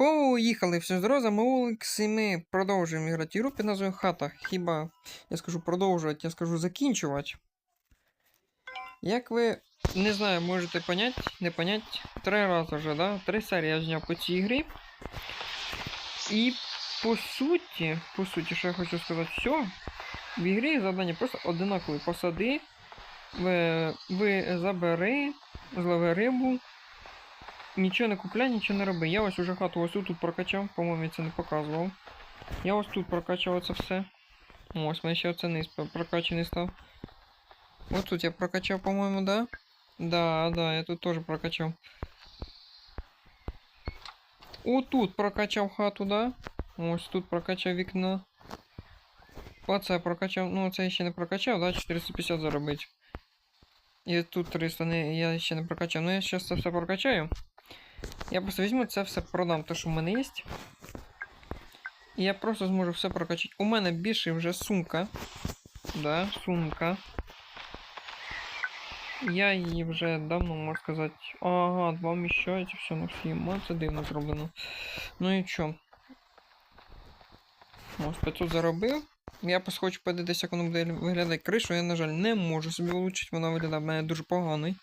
Поїхали, все здорово, за Олекс, і ми продовжуємо грати ігру під назвою Хата. Хіба я скажу продовжувати, я скажу закінчувати. Як ви не знаю, можете понять, не понять, три рази вже, да? Три серії я зняв по цій грі. І по суті, по суті, що я хочу сказати, все. В ігрі завдання просто одинакові. Посади, ви, ви забери, злови рибу. Нічого не купляй, нічого не роби. Я ось уже хату ось тут прокачав, по-моєму, я це не показував. Я ось тут прокачав це все. Ось, мене ще оце низ прокачаний став. Ось тут я прокачав, по-моєму, да? Да, да, я тут теж прокачав. Отут прокачав хату, да? Ось тут прокачав вікно. Оце прокачав. Ну, це я ще не прокачав, да? 450 заробить. І тут 300 не, я ще не прокачав. Ну я зараз це все прокачаю. Я просто візьму це все продам, те, що в мене є. І я просто зможу все прокачати. У мене більше вже сумка. Да, сумка. Я її вже давно можу сказати. Ага, два вміщається, все на всі. Це дивно зроблено. Ну і що? Ось 500 заробив. Я просто хочу подивитися, як воно буде виглядати кришу. Я, на жаль, не можу собі влучити, вона виглядає в мене дуже поганий.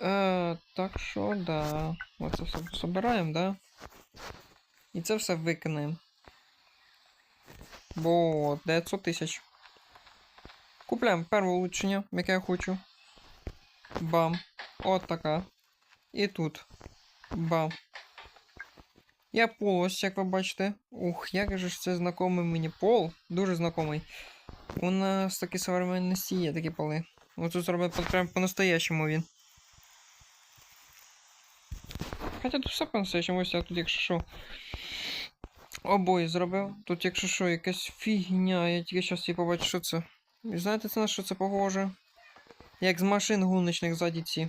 Е, так що, да. Оце все собираємо, да? І це все викинаємо. Бо 900 тисяч. Купляємо перше влучення, яке я хочу. Бам. От така. І тут. Бам. Я пол, ось як ви бачите. Ух, як же ж це знайомий мені пол. Дуже знайомий. У нас такі современності є такі поли. Ось тут зробив прям по-настоящему він. Хоча тут все по-настоящему, я тут, якщо що. Обоє зробив. Тут, якщо що, якась фігня, я тільки зараз її побачу, що це. І знаєте, це на що це похоже? Як з машин гоночних ззаді ці.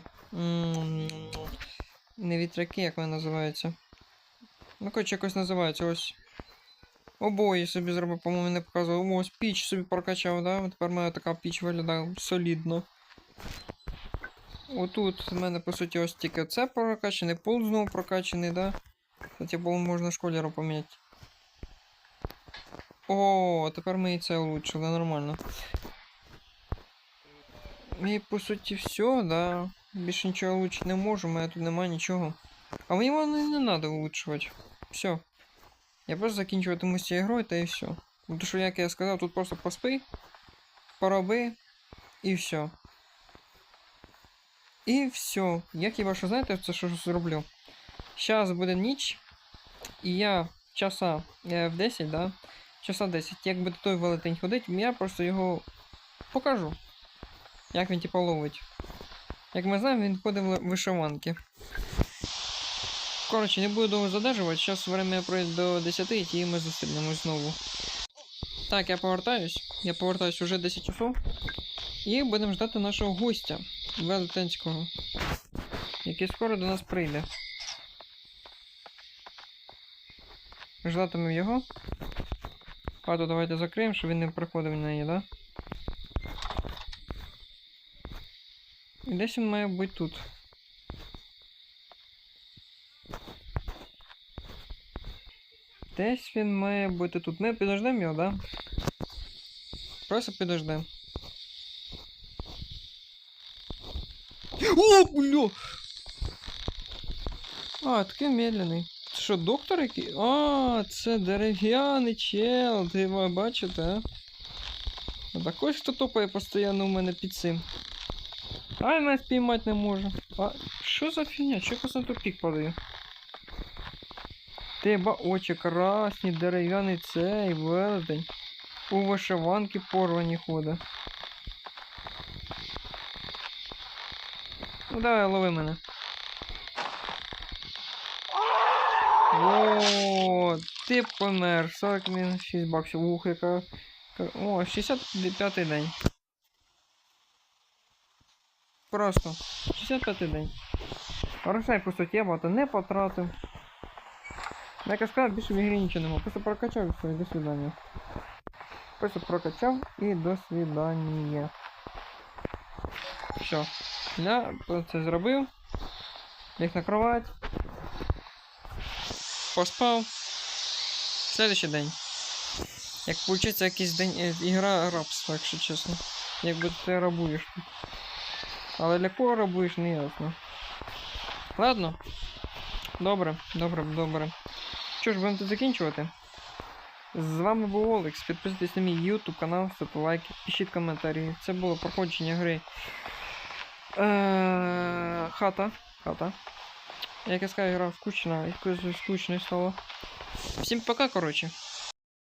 Не вітряки, як вони називаються. Ну, коротше, якось називається ось. Обої собі зробив, по-моєму, не показував. Ось піч собі прокачав, да? Тепер моя така піч виглядає солідно. Отут в мене, по суті, ось тільки це прокачаний, пол знову прокачаний, да? Кстати, пол можна школяру поміняти. О, тепер ми і це улучшили, нормально. І по суті все, да. Більше нічого улучшити не можу, у мене тут немає нічого. А мені воно не треба улучшувати. Все. Я просто закінчуватиму з цією грою, та і все. Тому що, як я сказав, тут просто поспи, пороби і все. І все. Я хіба що знаєте, це що зроблю? Зараз буде ніч, і я часа е, в 10, да? Часа 10, як буде той велетень ходить, я просто його покажу. Як він типу ловить. Як ми знаємо, він ходить в вишиванки. Коротше, не буду довго задержувати, зараз время пройде до 10 і ми зустрінемось знову. Так, я повертаюсь. Я повертаюсь уже 10 часов. І будемо ждати нашого гостя велетенського, який скоро до нас прийде. Ждатимемо його. Хату давайте закриємо, щоб він не приходив на неї, да? І десь він має бути тут. Десь він має бути тут. Ми підождемо його, да? Просто підождемо. О, бля! А, такий медленний. Це що, доктор який? А, це дерев'яний чел, ти його бачите, а? А так ось хто топає постійно у мене під цим. А я мене спіймати не можу. А що за фігня? Чого я на тупік падаю? Тебе очі красні, дерев'яний цей велетень. У вишиванки порвані хода. Ну давай, лови мене. О, ти помер. 40 мінус 6 баксів. Ух, яка. О, 65-й день. Просто. 65-й день. Грошей я багато не потратив. Ну, Як я сказав, більше в ігрі нічого нема. Просто прокачав і все, до свидання. Просто прокачав і до свидання. Все. Я це зробив. Ліг на кровать. поспав. Следующий день. Як получиться якийсь день е, ігра рабства, якщо чесно. Якби ти рабуєш. Але для кого рабуєш, не ясно. Ладно. Добре, добре, добре. Що ж, будемо тут закінчувати. З вами був Олекс. Підписуйтесь на мій YouTube канал, ставте лайки, пишіть коментарі. Це було проходження гри. Е, Хата. Хата. Як я сказав, гра скучна, якось скучно стало. Всім пока, коротше.